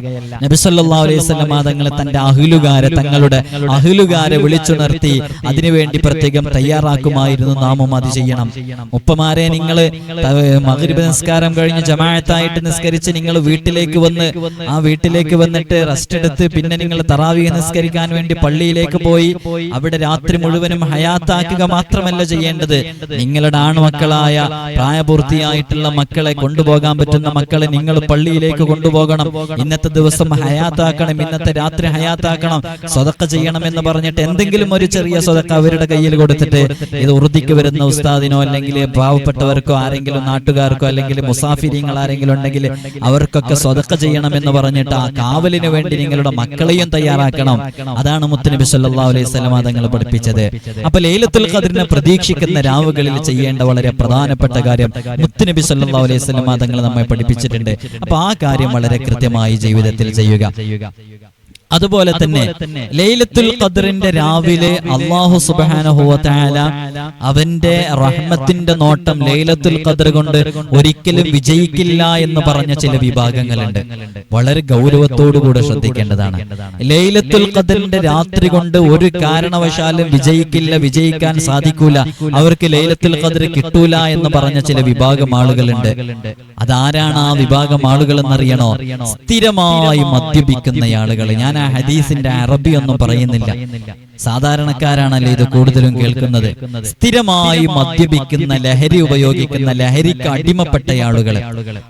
നബി സല്ലല്ലാഹു അലൈഹി തങ്ങൾ തന്റെ അഹിലുകാരെ തങ്ങളുടെ അഹിലുകാരെ വിളിച്ചുണർത്തി അതിനുവേണ്ടി പ്രത്യേകം തയ്യാറാക്കുമായിരുന്നു നാമും അത് ചെയ്യണം. ഉപ്പമാരെ നിങ്ങൾ മകരിബ് നിസ്കാരം കഴിഞ്ഞ് ജമാഅത്തായിട്ട് നിസ്കരിച്ച് നിങ്ങൾ വീട്ടിലേക്ക് വന്ന് ആ വീട്ടിലേക്ക് വന്നിട്ട് റെസ്റ്റ് എടുത്ത് പിന്നെ നിങ്ങൾ തറാവി നിസ്കരിക്കാൻ വേണ്ടി പള്ളിയിലേക്ക് പോയി. അവിടെ രാത്രി മുഴുവനും ഹയാത്താക്കുക മാത്രമല്ല ചെയ്യേണ്ടത്. നിങ്ങളുടെ ആൺമക്കളായ പ്രായപൂർത്തിയായിട്ടുള്ള മക്കളെ കൊണ്ടുപോകാൻ പറ്റുന്ന മക്കളെ നിങ്ങൾ പള്ളിയിലേക്ക് കൊണ്ടുപോകണം. ഇന്നത്തെ ദിവസം ഹയാത്താക്കണം. ഇന്നത്തെ രാത്രി ഹയാത്താക്കണം. സ്വതക്ക ചെയ്യണം എന്ന് പറഞ്ഞിട്ട് എന്തെങ്കിലും ഒരു ചെറിയ സ്വതക്ക അവരുടെ കയ്യിൽ കൊടുത്തിട്ട് ഇത് ഉറുദിക്ക് വരുന്ന ഉസ്താദിനോ അല്ലെങ്കിൽ പാവപ്പെട്ടവർക്കോ ആരെങ്കിലും നാട്ടുകാർക്കോ അല്ലെങ്കിൽ മുസാഫിരിങ്ങൾ ആരെങ്കിലും ഉണ്ടെങ്കിൽ അവർക്കൊക്കെ സ്വതക്ക ചെയ്യണം എന്ന് പറഞ്ഞിട്ട് ആ കാവലിന് വേണ്ടി നിങ്ങളുടെ മക്കളെയും തയ്യാറാക്കണം. അതാണ് മുത്തനബി സല്ലാ അലൈഹി വസല്ലം തങ്ങൾ പഠിപ്പിച്ചത്. അപ്പൊ ലൈലത്തുൽ ഖദറിനെ പ്രതീക്ഷിക്കുന്ന രാവുകളിൽ ചെയ്യേണ്ട വളരെ പ്രധാനപ്പെട്ട കാര്യം മുത്തനബി സല്ലാ അലൈഹി വസല്ലം തങ്ങൾ നമ്മെ പഠിപ്പിച്ചിട്ടുണ്ട്. അപ്പൊ ആ കാര്യം വളരെ കൃത്യമായി ജീവിതത്തിൽ ചെയ്യുക. അതുപോലെ തന്നെ ലൈലത്തുൽ ഖദറിന്റെ രാവിലെ അള്ളാഹു തആല അവന്റെ റഹ്മത്തിന്റെ നോട്ടം ലൈലത്തുൽ ഖദർ കൊണ്ട് ഒരിക്കലും വിജയിക്കില്ല എന്ന് പറഞ്ഞ ചില വിഭാഗങ്ങളുണ്ട്. വളരെ ഗൗരവത്തോടുകൂടെ ശ്രദ്ധിക്കേണ്ടതാണ്. ലൈലത്തുൽ ഖദറിന്റെ രാത്രി കൊണ്ട് ഒരു കാരണവശാലും വിജയിക്കില്ല വിജയിക്കാൻ സാധിക്കൂല. അവർക്ക് ലൈലത്തുൽ ഖദർ കിട്ടൂല എന്ന് പറഞ്ഞ ചില വിഭാഗം ആളുകളുണ്ട്. അതാരാണ് ആ വിഭാഗം ആളുകൾ എന്നറിയണോ സ്ഥിരമായി മദ്യപിക്കുന്ന ആളുകൾ ഞാൻ ഹദീസിന്റെ അറബി ഒന്നും പറയുന്നില്ല. സാധാരണക്കാരാണല്ലോ ഇത് കൂടുതലും കേൾക്കുന്നത്? സ്ഥിരമായി മദ്യപിക്കുന്ന ലഹരി ഉപയോഗിക്കുന്ന ലഹരിക്ക് അടിമപ്പെട്ട ആളുകൾ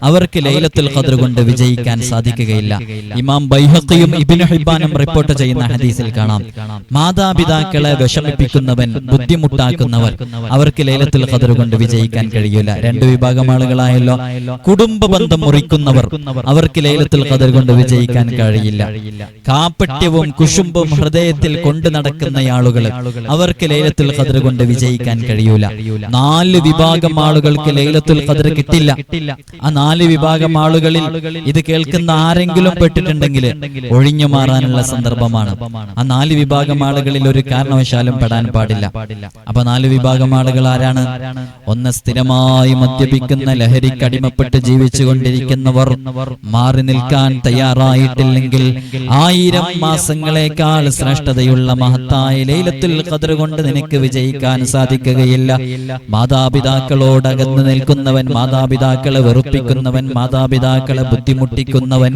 അവർക്ക് ലൈലത്തുൽ ഖദർ കൊണ്ട് വിജയിക്കാൻ സാധിക്കുകയില്ല. ഇമാം ബൈഹഖിയും ഇബ്നു ഹിബ്ബാനും റിപ്പോർട്ട് ചെയ്യുന്ന ഹദീസിൽ കാണാം. മാതാപിതാക്കളെ വിഷമിപ്പിക്കുന്നവൻ ബുദ്ധിമുട്ടാക്കുന്നവർ അവർക്ക് ലൈലത്തുൽ ഖദർ കൊണ്ട് വിജയിക്കാൻ കഴിയില്ല. രണ്ട് വിഭാഗം ആളുകളായല്ലോ കുടുംബ ബന്ധം മുറിക്കുന്നവർ അവർക്ക് ലൈലത്തുൽ ഖദർ കൊണ്ട് വിജയിക്കാൻ കഴിയില്ല. കാപ്പട്യവും കുശുമ്പും ഹൃദയത്തിൽ കൊണ്ടു നടക്കുന്ന ആളുകൾ അവർക്ക് ലൈലത്തുൽ ഖദർ കൊണ്ട് വിജയിക്കാൻ കഴിയൂല. നാല് വിഭാഗം ആളുകൾക്ക് ലൈലത്തുൽ ഖദർ കിട്ടില്ല. ആ നാല് വിഭാഗം ആളുകളിൽ ഇത് കേൾക്കുന്ന ആരെങ്കിലും പെട്ടിട്ടുണ്ടെങ്കിൽ ഒഴിഞ്ഞു മാറാനുള്ള സന്ദർഭമാണ്. ആ നാല് വിഭാഗം ആളുകളിൽ ഒരു കാരണവശാലും പെടാൻ പാടില്ല. അപ്പൊ നാല് വിഭാഗം ആളുകൾ ആരാണ്? ഒന്ന് സ്ഥിരമായി മദ്യപിക്കുന്ന ലഹരിക്ക് അടിമപ്പെട്ട് ജീവിച്ചുകൊണ്ടിരിക്കുന്നവർ മാറി നിൽക്കാൻ തയ്യാറായിട്ടില്ലെങ്കിൽ ആയിരം മാസങ്ങളെക്കാൾ ശ്രേഷ്ഠതയുള്ള മഹത്തായ ലൈലത്തുൽ ഖദർ കൊണ്ട് നിനക്ക് വിജയിക്കാൻ സാധിക്കുകയില്ല. മാതാപിതാക്കളോട് അകന്നു നിൽക്കുന്നവൻ മാതാപിതാക്കളെ വെറുപ്പിക്കുന്നവൻ മാതാപിതാക്കളെ ബുദ്ധിമുട്ടിക്കുന്നവൻ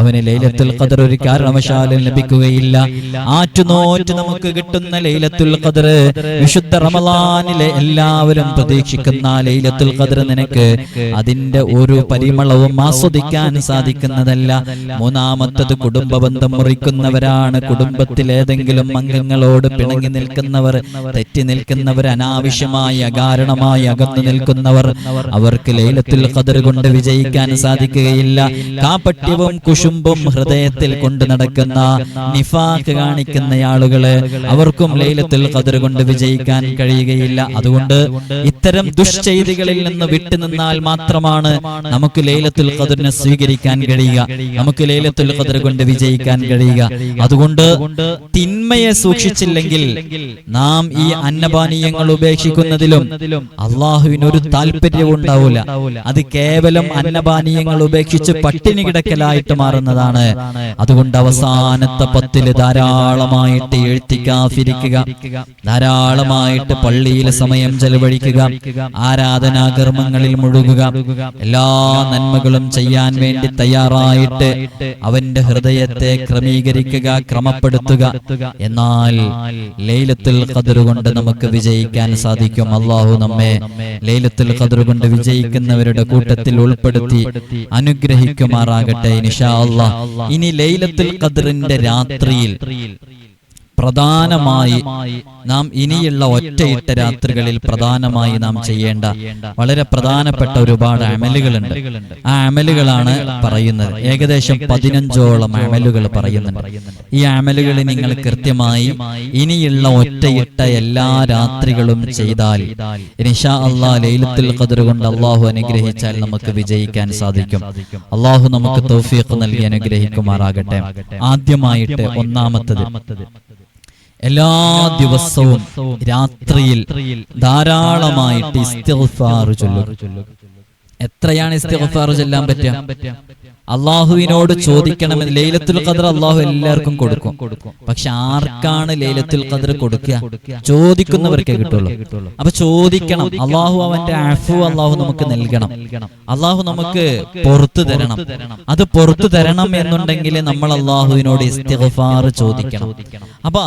അവന് ലൈലത്തുൽ ഖദർ ഒരു കാരണവശാലും ലഭിക്കുകയില്ല. ആറ്റുനോറ്റ് നമുക്ക് കിട്ടുന്ന ലൈലത്തുൽ ഖദർ വിശുദ്ധ റമളാനിലെ എല്ലാവരും പ്രതീക്ഷിക്കുന്ന ലൈലത്തുൽ ഖദർ നിനക്ക് അതിന്റെ ഒരു പരിമളവും ആസ്വദിക്കാൻ സാധിക്കുന്നതല്ല. മൂന്നാമത്തത് കുടുംബ ബന്ധം മുറിക്കുന്നവരാണ് കുടുംബത്തിൽ ഏതെങ്കിലും അംഗങ്ങളോട് പിണങ്ങി നിൽക്കുന്നവർ തെറ്റി നിൽക്കുന്നവർ അനാവശ്യമായി അകാരണമായി അകന്നു നിൽക്കുന്നവർ അവർക്ക് ലൈലത്തുൽ കതിർ കൊണ്ട് വിജയിക്കാൻ സാധിക്കുകയില്ല. കാപട്യവും കുശുമ്പും ഹൃദയത്തിൽ കൊണ്ടു നടക്കുന്ന നിഫാക്ക് കാണിക്കുന്ന ആളുകൾ അവർക്കും ലൈലത്തുൽ കതിർ കൊണ്ട് വിജയിക്കാൻ കഴിയുകയില്ല. അതുകൊണ്ട് ഇത്തരം ദുഷ്ചെയ്തികളിൽ നിന്ന് വിട്ടുനിന്നാൽ മാത്രമാണ് നമുക്ക് ലൈലത്തുൽ ഖദറിനെ സ്വീകരിക്കാൻ കഴിയുക. നമുക്ക് ലൈലത്തുൽ ഖദർ കൊണ്ട് വിജയിക്കാൻ കഴിയുക. അതുകൊണ്ട് തിന്മയെ സൂക്ഷിച്ചില്ലെങ്കിൽ നാം ഈ അന്നപാനീയങ്ങൾ ഉപേക്ഷിക്കുന്നതിലും അള്ളാഹുവിന് ഒരു താല്പര്യവും ഉണ്ടാവില്ല അത് കേവലം അന്നപാനീയങ്ങൾ ഉപേക്ഷിച്ച് പട്ടിണി കിടക്കലായിട്ട് മാറുന്നതാണ്. അതുകൊണ്ട് അവസാനത്തെ പത്തിൽ ധാരാളമായിട്ട് എഴുത്തിക്കാഫിരിക്കുക. ധാരാളമായിട്ട് പള്ളിയിൽ സമയം ചെലവഴിക്കുക. ആരാധനാകർമ്മങ്ങളിൽ മുഴുകുക. എല്ലാ നന്മകളും ചെയ്യാൻ വേണ്ടി തയ്യാറായിട്ട് അവന്റെ ഹൃദയത്തെ ക്രമീകരിക്കുക ക്രമപ്പെടുത്തുക. എന്നാൽ ലൈലത്തുൽ ഖദർ കൊണ്ട് നമുക്ക് വിജയിക്കാൻ സാധിക്കും. അള്ളാഹു നമ്മെ ലൈലത്തുൽ ഖദർ കൊണ്ട് വിജയിക്കുന്നവരുടെ കൂട്ടത്തിൽ ഉൾപ്പെടുത്തി അനുഗ്രഹിക്കുമാറാകട്ടെ നിഷാ അള്ളാഹ് ഇനി ലൈലത്തുൽ ഖദറിന്റെ രാത്രിയിൽ പ്രധാനമായി നാം ഇനിയുള്ള ഒറ്റയിട്ട രാത്രികളിൽ പ്രധാനമായി നാം ചെയ്യേണ്ട വളരെ പ്രധാനപ്പെട്ട ഒരുപാട് അമലുകളുണ്ട്. ആ അമലുകളാണ് പറയുന്നത്. ഏകദേശം പതിനഞ്ചോളം അമലുകൾ പറയുന്നുണ്ട്. ഈ അമലുകൾ നിങ്ങൾ കൃത്യമായി ഇനിയുള്ള ഒറ്റയിട്ട എല്ലാ രാത്രികളും ചെയ്താൽ നിഷാ അള്ളാ ലൈലത്തിൽ ഖദർ കൊണ്ട് അള്ളാഹു അനുഗ്രഹിച്ചാൽ നമുക്ക് വിജയിക്കാൻ സാധിക്കും. അള്ളാഹു നമുക്ക് തൗഫീഖ് നൽകി അനുഗ്രഹിക്കുമാറാകട്ടെ. ആദ്യമായിട്ട് ഒന്നാമത്തത് എല്ലാ ദിവസവും രാത്രിയിൽ ധാരാളമായിട്ട് ഇസ്തിഗ്ഫാർ എത്രയാണ് ഇസ്തിഗ്ഫാർ ചൊല്ലാൻ പറ്റുക? അള്ളാഹുവിനോട് ചോദിക്കണമെന്ന് ലൈലത്തുൽ ഖദർ അള്ളാഹു എല്ലാവർക്കും കൊടുക്കും. പക്ഷെ ആർക്കാണ് ലൈലത്തുൽ ഖദർ കൊടുക്കുക? ചോദിക്കുന്നവർക്കേ കിട്ടുള്ളൂ. അപ്പൊ ചോദിക്കണം. അള്ളാഹു അവന്റെ അഫു അള്ളാഹു നമുക്ക് നൽകണം. അള്ളാഹു നമുക്ക് പുറത്തു തരണം. അത് പുറത്തു തരണം എന്നുണ്ടെങ്കിൽ നമ്മൾ അള്ളാഹുവിനോട് ഇസ്തിഗ്ഫാർ ചോദിക്കണം. അപ്പൊ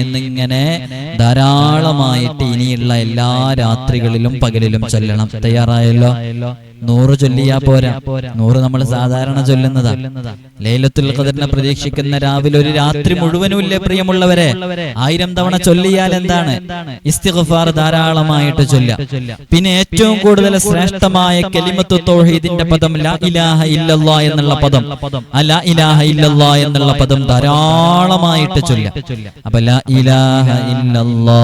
എന്നിങ്ങനെ ധാരാളമായിട്ട് ഇനിയുള്ള എല്ലാ രാത്രികളിലും പകലിലും ചൊല്ലണം. തയ്യാറായല്ലോ? നൂറ് ചൊല്ലിയാ പോരാ. നൂറ് നമ്മൾ സാധാരണ ചൊല്ലുന്നതാ. ലൈലത്തുൽ ഖദറിനെ പ്രതീക്ഷിക്കുന്ന രാവിലെ ഒരു രാത്രി മുഴുവനും ഇല്ലേ പ്രിയമുള്ളവരെ. ആയിരം തവണ ചൊല്ലിയാൽ എന്താണ്? ഇസ്തിഗ്ഫാർ ധാരാളമായിട്ട് ചൊല്ല പിന്നെ ഏറ്റവും കൂടുതൽ ശ്രേഷ്ഠമായ കലിമത്തു തൗഹീദിന്റെ പദം ലാ ഇലാഹ ഇല്ലല്ലാ എന്നുള്ള പദം. ലാ ഇലാഹ ഇല്ലല്ലാ എന്നുള്ള പദം ധാരാളമായിട്ട് ചൊല്ല അപ്പൊ ലാ ഇലാഹ ഇല്ലല്ലാ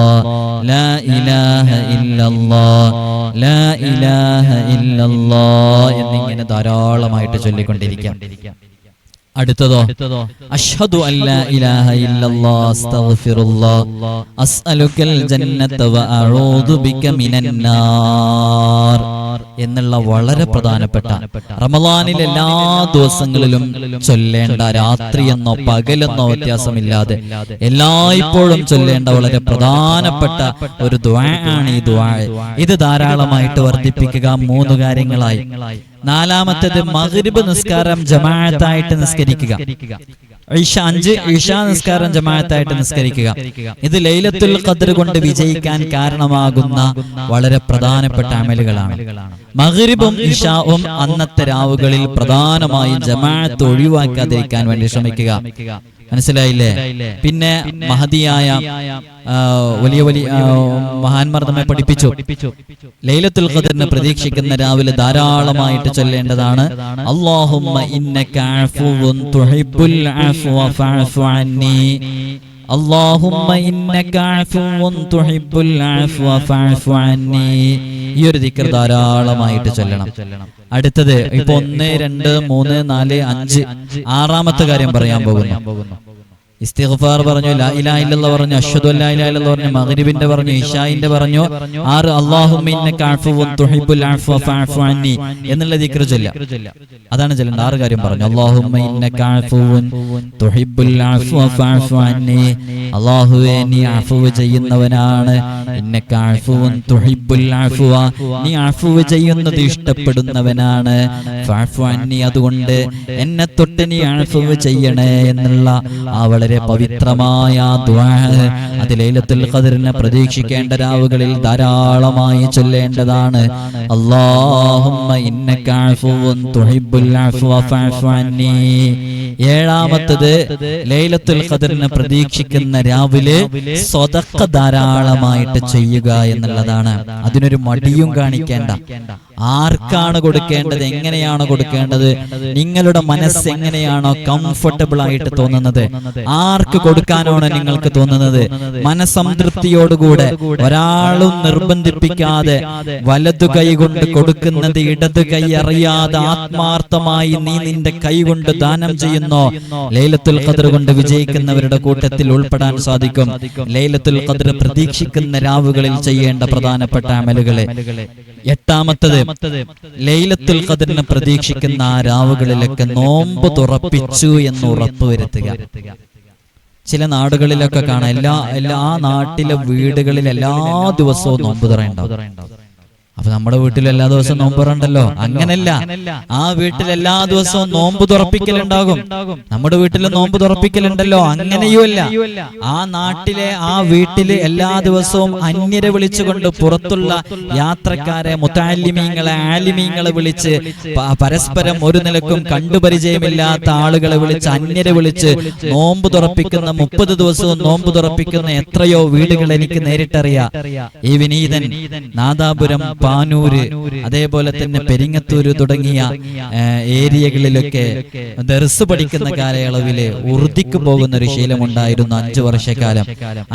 ലാ ഇലാഹ ഇല്ലല്ലാ ലാ ഇലാഹ ഇല്ലല്ലാ എന്നിങ്ങനെ ധാരാളമായിട്ട് ചൊല്ലിക്കൊണ്ടിരിക്കാം. അടുത്തതോ? അഷ്ഹദു അല്ലാ ഇലാഹ ഇല്ലല്ലാ അസ്തഗ്ഫിറുല്ലാഹ് അസ്അലുക്കൽ ജന്നത വ അഊദു ബിക മിനൻ നാർ എന്നുള്ള വളരെ പ്രധാനപ്പെട്ട റമദാനിലെ എല്ലാ ദിവസങ്ങളിലും ചൊല്ലേണ്ട രാത്രി രാത്രിയെന്നോ പകലെന്നോ വ്യത്യാസമില്ലാതെ എല്ലായ്പ്പോഴും ചൊല്ലേണ്ട വളരെ പ്രധാനപ്പെട്ട ഒരു ദ്വാ ആണ് ഈ ദ്വാ ഇത് ധാരാളമായിട്ട് വർദ്ധിപ്പിക്കുക മൂന്ന് കാര്യങ്ങളായി. നാലാമത്തേത് മഗ്രിബ് നിസ്കാരം ജമാഅത്തായിട്ട് നിസ്കരിക്കുക. ഇഷ അഞ്ച് ഇഷ നിസ്കാരം ജമാഅത്തായിട്ട് നിസ്കരിക്കുക. ഇത് ലൈലത്തുൽ ഖദർ കൊണ്ട് വിജയിക്കാൻ കാരണമാകുന്ന വളരെ പ്രധാനപ്പെട്ട അമലുകളാണ്. മഗ്രിബും ഇഷാവും അന്നത്തെ രാവുകളിൽ പ്രധാനമായും ജമാഅത്ത് ഒഴിവാക്കാതിരിക്കാൻ വേണ്ടി ശ്രമിക്കുക. മനസ്സിലായില്ലേ? പിന്നെ മഹതിയായ വലിയ വലിയ മഹാന്മാർ നമ്മെ പഠിപ്പിച്ചു. ലൈലത്തുൽ ഖദറിനെ പ്രതീക്ഷിക്കുന്ന രാവിലെ ധാരാളമായിട്ട് ചൊല്ലേണ്ടതാണ്. അല്ലാഹുമ്മ ഇന്നക അഫുവുൻ തുഹിബ്ബുൽ അഫ്വ ഫഅഫു അന്നി അല്ലാഹുമ്മ ഇന്നക عفو തുഹിബ്ബുൽ അഫ്വ ഫഅഫു അന്നി. ഈ ഒരു ദിക്ർ ധാരാളമായിട്ട് ചൊല്ലണം. അടുത്തത് ഇപ്പൊ ഒന്ന് രണ്ട് മൂന്ന് നാല് അഞ്ച്. ആറാമത്തെ കാര്യം പറയാൻ പോകുന്നു. ഇസ്തിഗ്ഫാർ പറഞ്ഞു ലാ ഇലാഹ ഇല്ലല്ലാഹ് പറഞ്ഞു അഷ്ഹദു അല്ലാ ഇലാഹ ഇല്ലല്ലാഹ് പറഞ്ഞു മഗ്രിബിന്റെ പറഞ്ഞു ഇഷായിന്റെ പറഞ്ഞു ആറ് അല്ലാഹുമ്മ ഇന്നക അഫുവുൻ തുഹിബ്ബുൽ അഫ്വ ഫഅഫു അന്നി എന്നുള്ള ദിക്ർ ചൊല്ല അതാണ് ചൊല്ലേണ്ടത് ആറ് കാര്യം പറഞ്ഞു അല്ലാഹുമ്മ ഇന്നക അഫുവുൻ തുഹിബ്ബുൽ അഫ്വ ഫഅഫു അന്നി അല്ലാഹുവേ നീ അഫുവ് ചെയ്യുന്നവനാണ്. ഇന്നക അഫുവുൻ തുഹിബ്ബുൽ അഫ്വ നീ അഫുവ് ചെയ്യുന്നത് ഇഷ്ടപ്പെടുന്നവനാണ്. ഫഅഫു അന്നി അതുകൊണ്ട് എന്നെ തൊട്ട് നീ അഫുവ് ചെയ്യണേ എന്നുള്ള ആ വളരെ പവിത്രമായ അത് ലൈലത്തുൽ ഖദറിനെ പ്രതീക്ഷിക്കേണ്ട രാവുകളിൽ ധാരാളമായി ചൊല്ലേണ്ടതാണ്. അല്ലാഹുമ്മ ഇന്നക അഫുവുൻ തുഹിബ്ബുൽ അഫ്വ ഫഅഫു അന്നി. ഏഴാമത്തത് ലൈലത്തുൽ ഖദറിനെ പ്രതീക്ഷിക്കുന്ന രാവിലെ സ്വതക്ക ധാരാളമായിട്ട് ചെയ്യുക എന്നുള്ളതാണ്. അതിനൊരു മടിയും കാണിക്കേണ്ട. ആർക്കാണ് കൊടുക്കേണ്ടത്? എങ്ങനെയാണ് കൊടുക്കേണ്ടത്? നിങ്ങളുടെ മനസ്സ് എങ്ങനെയാണോ കംഫർട്ടബിൾ ആയിട്ട് തോന്നുന്നത്? ആർക്ക് കൊടുക്കാനാണ് നിങ്ങൾക്ക് തോന്നുന്നത്? മനസംതൃപ്തിയോടുകൂടെ ഒരാളും നിർബന്ധിപ്പിക്കാതെ വലതു കൈ കൊണ്ട് കൊടുക്കുന്നത് ഇടതു കൈ അറിയാതെ ആത്മാർത്ഥമായി നീ നിന്റെ കൈ കൊണ്ട് ദാനം ചെയ്യുന്നോ? ലൈലത്തുൽ ഖദർ കൊണ്ട് വിജയിക്കുന്നവരുടെ കൂട്ടത്തിൽ ഉൾപ്പെടാൻ സാധിക്കും. ലൈലത്തുൽ ഖദർ പ്രതീക്ഷിക്കുന്ന രാവുകളിൽ ചെയ്യേണ്ട പ്രധാനപ്പെട്ട അമലുകളെ. എട്ടാമത്തത് ലൈലത്തുൽ ഖദറിനെ പ്രതീക്ഷിക്കുന്ന ആ രാവുകളിലൊക്കെ നോമ്പ് തുറപ്പിച്ചു എന്ന് ഉറപ്പുവരുത്തുക ചില നാടുകളിലൊക്കെ കാണാം. എല്ലാ എല്ലാ നാട്ടിലെ വീടുകളിൽ എല്ലാ ദിവസവും നോമ്പ് തുറയുണ്ടാവും അപ്പൊ നമ്മുടെ വീട്ടിൽ എല്ലാ ദിവസവും നോമ്പ് തുറണ്ടല്ലോ അങ്ങനല്ല. ആ വീട്ടിൽ എല്ലാ ദിവസവും നോമ്പ് തുറപ്പിക്കലുണ്ടാകും. നമ്മുടെ വീട്ടിൽ നോമ്പ് തുറപ്പിക്കലുണ്ടല്ലോ? അങ്ങനെയുമല്ല. ആ നാട്ടിലെ ആ വീട്ടിൽ എല്ലാ ദിവസവും അന്യരെ വിളിച്ചുകൊണ്ട് പുറത്തുള്ള യാത്രക്കാരെ മുത്താലിമീങ്ങളെ ആലിമീങ്ങളെ വിളിച്ച് പരസ്പരം ഒരു നിലക്കും കണ്ടുപരിചയമില്ലാത്ത ആളുകളെ വിളിച്ച് അന്യരെ വിളിച്ച് നോമ്പ് തുറപ്പിക്കുന്ന മുപ്പത് ദിവസവും നോമ്പ് തുറപ്പിക്കുന്ന എത്രയോ വീടുകൾ എനിക്ക് നേരിട്ടറിയാം. ഈ വിനീതൻ നാദാപുരം പാനൂര് അതേപോലെ തന്നെ പെരിങ്ങത്തൂര് തുടങ്ങിയ ഏരിയകളിലൊക്കെ ദർസ് പഠിക്കുന്ന കാലയളവിൽ ഉറുദിക്ക് പോകുന്ന ഒരു ശീലമുണ്ടായിരുന്നു അഞ്ചു വർഷക്കാലം.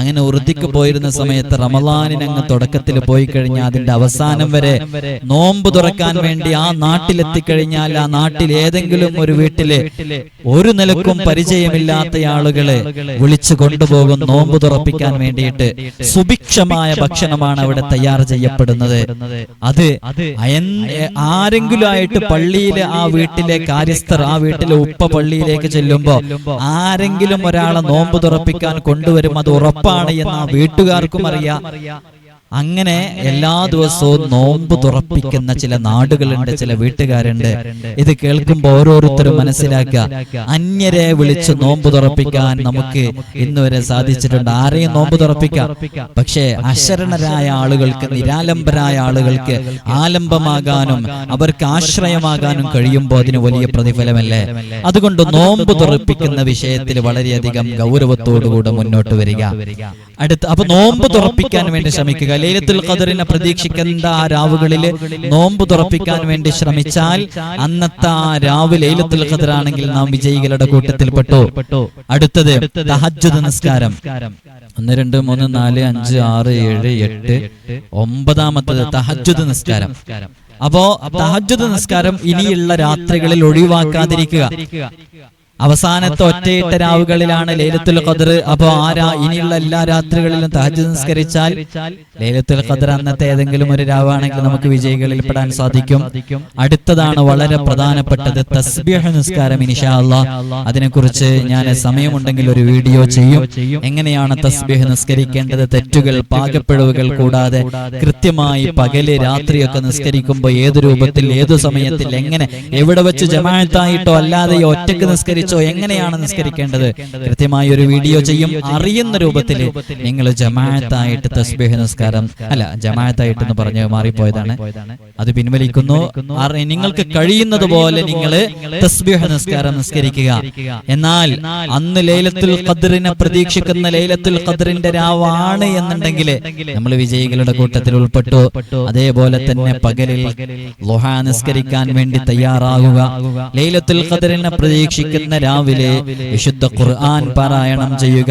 അങ്ങനെ ഉറുദിക്ക് പോയിരുന്ന സമയത്ത് റമലാനിന് അങ്ങ് തുടക്കത്തിൽ പോയി കഴിഞ്ഞാൽ അതിന്റെ അവസാനം വരെ നോമ്പ് തുറക്കാൻ വേണ്ടി ആ നാട്ടിലെത്തിക്കഴിഞ്ഞാൽ ആ നാട്ടിൽ ഏതെങ്കിലും ഒരു വീട്ടിൽ ഒരു നിലക്കും പരിചയമില്ലാത്ത ആളുകളെ വിളിച്ചു കൊണ്ടുപോകും നോമ്പ് തുറപ്പിക്കാൻ വേണ്ടിയിട്ട് സുഭിക്ഷമായ ഭക്ഷണമാണ് അവിടെ തയ്യാർ ചെയ്യപ്പെടുന്നത്. അത് അത് ആരെങ്കിലും ആയിട്ട് പള്ളിയിലെ ആ വീട്ടിലെ കാര്യസ്ഥർ ആ വീട്ടിലെ ഉപ്പ പള്ളിയിലേക്ക് ചെല്ലുമ്പോ ആരെങ്കിലും ഒരാളെ നോമ്പ് തുറപ്പിക്കാൻ കൊണ്ടുവരും. അത് ഉറപ്പാണ് എന്ന് ആ വീട്ടുകാർക്കും അറിയാം. അങ്ങനെ എല്ലാ ദിവസവും നോമ്പ് തുറപ്പിക്കുന്ന ചില നാടുകളുണ്ട് ചില വീട്ടുകാരുണ്ട്. ഇത് കേൾക്കുമ്പോൾ ഓരോരുത്തരും മനസ്സിലാക്കുക. അന്യരെ വിളിച്ച് നോമ്പ് തുറപ്പിക്കാൻ നമുക്ക് ഇന്ന് വരെ സാധിച്ചിട്ടുണ്ട്. ആരെയും നോമ്പ് തുറപ്പിക്കാം. പക്ഷേ അശരണരായ ആളുകൾക്ക് നിരാലംബരായ ആളുകൾക്ക് ആലംബമാകാനും അവർക്ക് ആശ്രയമാകാനും കഴിയുമ്പോൾ അതിന് വലിയ പ്രതിഫലമല്ലേ? അതുകൊണ്ട് നോമ്പ് തുറപ്പിക്കുന്ന വിഷയത്തിൽ വളരെയധികം ഗൗരവത്തോടുകൂടെ മുന്നോട്ട് വരിക. അടുത്ത അപ്പൊ നോമ്പ് തുറപ്പിക്കാൻ വേണ്ടി ശ്രമിക്കുക ലൈലത്തുൽ ഖദറിനെ പ്രതീക്ഷിക്കുന്ന ആ രാവുകളിൽ നോമ്പ് തുറപ്പിക്കാൻ വേണ്ടി ശ്രമിച്ചാൽ അന്നത്തെ ആ രാവ് ലൈലത്തുൽ ഖദർ ആണെങ്കിൽ നാം വിജയികളുടെ കൂട്ടത്തിൽപ്പെട്ടു അടുത്തത് തഹജ്ജുദ് നിസ്കാരം. ഒന്ന് രണ്ട് മൂന്ന് നാല് അഞ്ച് ആറ് ഏഴ് എട്ട് ഒമ്പതാമത്തത് തഹജ്ജുദ് നിസ്കാരം. അപ്പോ തഹജ്ജുദ് നിസ്കാരം ഇനിയുള്ള രാത്രികളിൽ ഒഴിവാക്കാതിരിക്കുക. അവസാനത്തെ ഒറ്റയിട്ട രാവുകളിലാണ് ലൈലത്തുൽ ഖദർ അപ്പോ ആരാ ഇനിയുള്ള എല്ലാ രാത്രികളിലും തഹജ് നിസ്കരിച്ചാൽ? ലൈലത്തുൽ ഖദർ അന്നത്തെ ഏതെങ്കിലും ഒരു രാവാണെങ്കിൽ നമുക്ക് വിജയികളിൽ പെടാൻ സാധിക്കും. അടുത്തതാണ് വളരെ പ്രധാനപ്പെട്ടത് തസ്ബീഹ് നിസ്കാരം ഇൻഷാ അല്ലാഹ്. അതിനെക്കുറിച്ച് ഞാൻ സമയമുണ്ടെങ്കിൽ ഒരു വീഡിയോ ചെയ്യും. എങ്ങനെയാണ് തസ്ബീഹ് നിസ്കരിക്കേണ്ടത്? തെറ്റുകൾ പാകപ്പിഴവുകൾ കൂടാതെ കൃത്യമായി പകൽ രാത്രിയൊക്കെ നിസ്കരിക്കുമ്പോൾ ഏത് രൂപത്തിൽ ഏതു സമയത്തിൽ എങ്ങനെ എവിടെ വെച്ച് ജമാഅത്തായിട്ടോ അല്ലാതെയോ ഒറ്റയ്ക്ക് നിസ്കരിച്ചോ എങ്ങനെയാണ് നിസ്കരിക്കേണ്ടത്? കൃത്യമായി ഒരു വീഡിയോ ചെയ്യും അറിയുന്ന രൂപത്തിൽ നിങ്ങൾ ജമാഅത്തായിട്ട് തസ്ബേഹ് നിസ്കാരം അല്ല ജമാഅത്തായിട്ട് എന്ന് പറഞ്ഞ് മാറിപ്പോയതാണ്. അത് പിൻവലിക്കുന്നു. നിങ്ങൾക്ക് കഴിയുന്നത് പോലെ നിങ്ങൾ തസ്ബേഹ് നിസ്കാരം നിസ്കരിക്കുക. എന്നാൽ അന്ന് ലൈലത്തുൽ ഖദ്റിനെ പ്രതീക്ഷിക്കുന്ന ലൈലത്തുൽ ഖദ്റിന്റെ രാവാണ് എന്നുണ്ടെങ്കിൽ നമ്മൾ വിജയികളുടെ കൂട്ടത്തിൽ ഉൾപ്പെട്ടു. അതേപോലെ തന്നെ പകലിൽ ലുഹ നിസ്കരിക്കാൻ വേണ്ടി തയ്യാറാകുക. ലൈലത്തുൽ ഖദ്റിനെ പ്രതീക്ഷിക്കുന്ന രാവിലെ വിശുദ്ധ ഖുർആൻ പാരായണം ചെയ്യുക.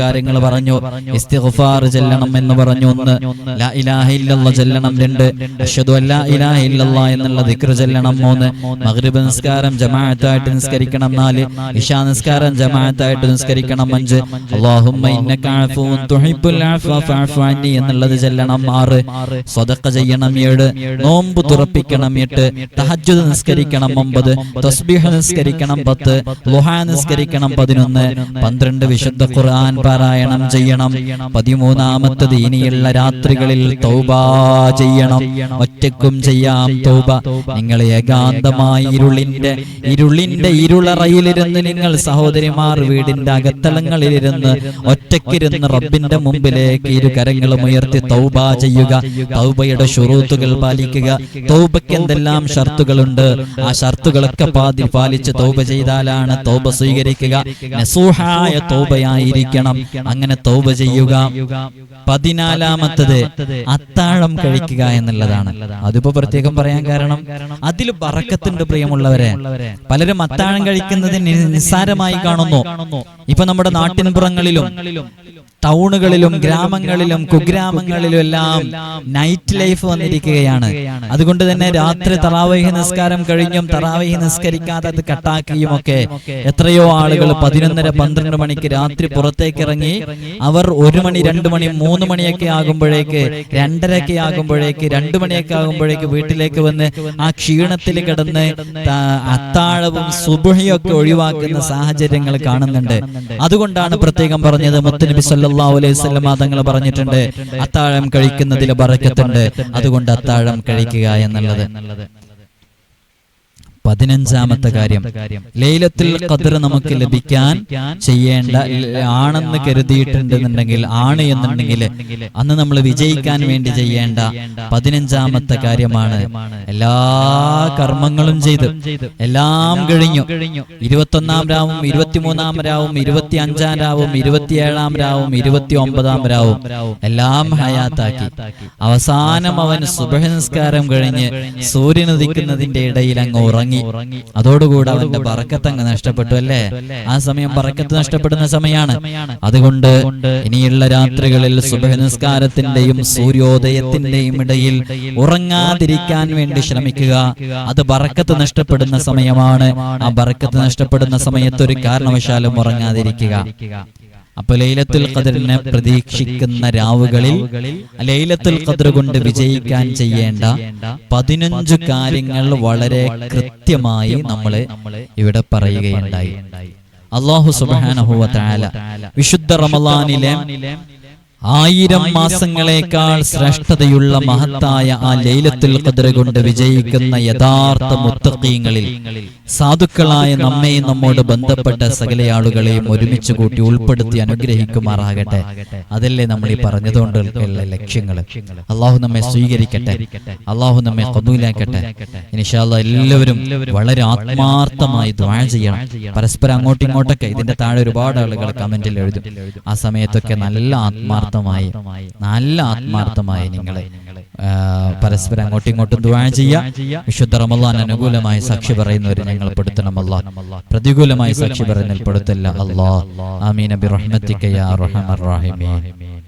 കാര്യങ്ങൾ പറഞ്ഞു ഇസ്തിഗ്ഫാർ ചെല്ലണം എന്ന് പറഞ്ഞു ഒന്ന് ലാ ഇലാഹ ഇല്ലല്ലാഹ് ചെല്ലണം രണ്ട് അഷ്ഹദു അല്ലാ ഇലാഹ ഇല്ലല്ലാഹ് എന്നുള്ള ദിക്ർ ചെല്ലണം മൂന്ന് മഗ്രിബ് നിസ്കാരം ജമാഅത്തായിട്ട് നിസ്കരിക്കണം നാല് ഇശാ നിസ്കാരം ജമാഅത്തായിട്ട് നിസ്കരിക്കണം അഞ്ച് അല്ലാഹുമ്മ ഇന്നക അഫൂൻ തുഹിബ്ബുൽ അഫ്വ ഫഅഫു അന്നി എന്നുള്ളത് ചെല്ലണം ആറ് സദഖ ചെയ്യണം ഏഴ് നോമ്പ് തുറപ്പിക്കണം എട്ട് തഹജ്ജുദ് നിസ്കരിക്കണം ഒമ്പത് തസ്ബീഹ് നിസ്കരിക്കണം പത്ത് ലുഹ നിസ്കരിക്കണം പതിനൊന്ന്. പന്ത്രണ്ട് വിശുദ്ധ ഖുർആൻ പാരായണം ചെയ്യണം. പതിമൂന്നാമത്തെ ദീനിയുള്ള രാത്രികളിൽ തൗബ ചെയ്യണം. ഒറ്റക്കും ചെയ്യാം തൗബ. നിങ്ങൾ ഏകാന്തമായി ഇരുളിന്റെ ഇരുളിന്റെ ഇരുളറയിലിരുന്ന് നിങ്ങൾ സഹോദരിമാർ വീടിന്റെ അകത്തളങ്ങളിലിരുന്ന് ഒറ്റക്കിരുന്ന് റബ്ബിന്റെ മുമ്പിലേക്ക് ഇരു കരങ്ങളും ഉയർത്തി തൗബ ചെയ്യുക. തൗബയുടെ ഷുറൂത്തുകൾ പാലിക്കുക. തൗബയ്ക്ക് എന്തെല്ലാം ഷർത്തുകളുണ്ട്? ആ ഷർത്തുകളൊക്കെ പാതി പാലിച്ച് തൗബ ചെയ്താലാണ് തൗബ സ്വീകരിക്കുക. നസൂഹായ തൗബയായിരിക്കണം അങ്ങനെ തൗബ ചെയ്യുക. പതിനാലാമത്തത് അത്താഴം കഴിക്കുക എന്നുള്ളതാണ്. അതിപ്പോ പ്രത്യേകം പറയാൻ കാരണം അതിൽ പറക്കത്തിന്റെ പ്രിയമുള്ളവരെ പലരും അത്താഴം കഴിക്കുന്നതിന് നിസ്സാരമായി കാണുന്നു. ഇപ്പൊ നമ്മുടെ നാട്ടിൻപുറങ്ങളിലും ടൗണുകളിലും ഗ്രാമങ്ങളിലും കുഗ്രാമങ്ങളിലും എല്ലാം നൈറ്റ് ലൈഫ് വന്നിരിക്കുകയാണ്. അതുകൊണ്ട് തന്നെ രാത്രി തറാവഹി നിസ്കാരം കഴിഞ്ഞും തറാവഹി നിസ്കരിക്കാതെ അത് കട്ടാക്കിയും ഒക്കെ എത്രയോ ആളുകൾ പതിനൊന്നര പന്ത്രണ്ട് മണിക്ക് രാത്രി പുറത്തേക്ക് ഇറങ്ങി അവർ ഒരു മണി രണ്ട് മണി മൂന്ന് മണിയൊക്കെ ആകുമ്പോഴേക്ക് രണ്ടരയൊക്കെ ആകുമ്പോഴേക്ക് രണ്ടു മണിയൊക്കെ ആകുമ്പോഴേക്ക് വീട്ടിലേക്ക് വന്ന് ആ ക്ഷീണത്തിൽ കിടന്ന് അത്താഴവും സുബുഹിയൊക്കെ ഒഴിവാക്കുന്ന സാഹചര്യങ്ങൾ കാണുന്നുണ്ട്. അതുകൊണ്ടാണ് പ്രത്യേകം പറഞ്ഞത് മുത്തനബി സല്ലല്ലാഹു അലൈഹി വസല്ലം തങ്ങൾ പറഞ്ഞിട്ടുണ്ട് അത്താഴം കഴിക്കുന്നതിൽ ബറക്കത്തുണ്ട് അതുകൊണ്ട് അത്താഴം കഴിക്കുക എന്നുള്ളത്. പതിനഞ്ചാമത്തെ കാര്യം. ലൈലത്തിൽ ഖദർ നമുക്ക് ലഭിക്കാൻ ചെയ്യേണ്ട ആണെന്ന് കരുതിയിട്ടുണ്ടെന്നുണ്ടെങ്കിൽ ആണ് എന്നുണ്ടെങ്കിൽ അന്ന് നമ്മൾ വിജയിക്കാൻ വേണ്ടി ചെയ്യേണ്ട പതിനഞ്ചാമത്തെ കാര്യമാണ്. എല്ലാ കർമ്മങ്ങളും ചെയ്ത് എല്ലാം കഴിഞ്ഞു. ഇരുപത്തൊന്നാം രാവും ഇരുപത്തിമൂന്നാം രാവും ഇരുപത്തി അഞ്ചാം രാവും ഇരുപത്തിയേഴാം രാവും ഇരുപത്തി ഒമ്പതാം രാവും എല്ലാം ഹയാത്താക്കി. അവസാനം അവൻ സുബഹ നിസ്കാരം കഴിഞ്ഞ് സൂര്യനുദിക്കുന്നതിന്റെ ഇടയിൽ അങ്ങ് ഉറങ്ങി. അതോടുകൂടെ അവന്റെ ബറക്കത്ത് അങ്ങ് നഷ്ടപ്പെട്ടു അല്ലേ? ആ സമയം ബറക്കത്ത് നഷ്ടപ്പെടുന്ന സമയമാണ്. അതുകൊണ്ട് ഇനിയുള്ള രാത്രികളിൽ സുബഹ നിസ്കാരത്തിന്റെയും സൂര്യോദയത്തിന്റെയും ഇടയിൽ ഉറങ്ങാതിരിക്കാൻ വേണ്ടി ശ്രമിക്കുക. അത് ബറക്കത്ത് നഷ്ടപ്പെടുന്ന സമയമാണ്. ആ ബറക്കത്ത് നഷ്ടപ്പെടുന്ന സമയത്ത് ഒരു കാരണവശാലും ഉറങ്ങാതിരിക്കുക. അപ്പൊ ലൈലത്തുൽ ഖദറിനെ പ്രതീക്ഷിക്കുന്ന രാവുകളിൽ ലൈലത്തുൽ ഖദർ കൊണ്ട് വിജയിക്കാൻ ചെയ്യേണ്ട പതിനഞ്ചു കാര്യങ്ങൾ വളരെ കൃത്യമായി നമ്മൾ ഇവിടെ പറയുകയുണ്ടായി. അള്ളാഹു സുബ്ഹാനഹു വ തആല വിശുദ്ധ റമലാനിലെ ആയിരം മാസങ്ങളെക്കാൾ ശ്രേഷ്ഠതയുള്ള മഹത്തായ ആ ലൈലത്തുൽ ഖദ്ർ കൊണ്ട് വിജയിക്കുന്ന യഥാർത്ഥ മുത്തഖീങ്ങളിൽ സാധുക്കളായ നമ്മയും നമ്മോട് ബന്ധപ്പെട്ട സകല ആളുകളെയും ഒരുമിച്ച് കൂട്ടി ഉൾപ്പെടുത്തി അനുഗ്രഹിക്കുമാറാകട്ടെ. അതല്ലേ നമ്മൾ ഈ പറഞ്ഞതുകൊണ്ട് ഉള്ള ലക്ഷ്യങ്ങൾ. അള്ളാഹു നമ്മെ സ്വീകരിക്കട്ടെ. അള്ളാഹു നമ്മെ കബൂലാക്കട്ടെ. ഇനിഷാല്ല എല്ലാവരും വളരെ ആത്മാർത്ഥമായി ദ്വാഴ ചെയ്യണം. പരസ്പരം അങ്ങോട്ടും ഇങ്ങോട്ടൊക്കെ ഇതിന്റെ താഴെ ഒരുപാട് ആളുകൾ കമന്റിൽ എഴുതും. ആ സമയത്തൊക്കെ നല്ല ആത്മാർത്ഥമായി നല്ല ആത്മാർത്ഥമായി നിങ്ങൾ പരസ്പരം അങ്ങോട്ടും ഇങ്ങോട്ടും ദുവാൻ ചെയ്യുക വിശുദ്ധ റമല്ലാൻ അനുകൂലമായി സാക്ഷി പറയുന്നവരെ ഞങ്ങൾ പെടുത്തണം അല്ലാ. പ്രതികൂലമായി സാക്ഷി പറയുന്നതിൽ പെടുത്തല്ല അല്ലാ. ആമീൻ. അബി യാ അർഹമർ റഹീമീൻ.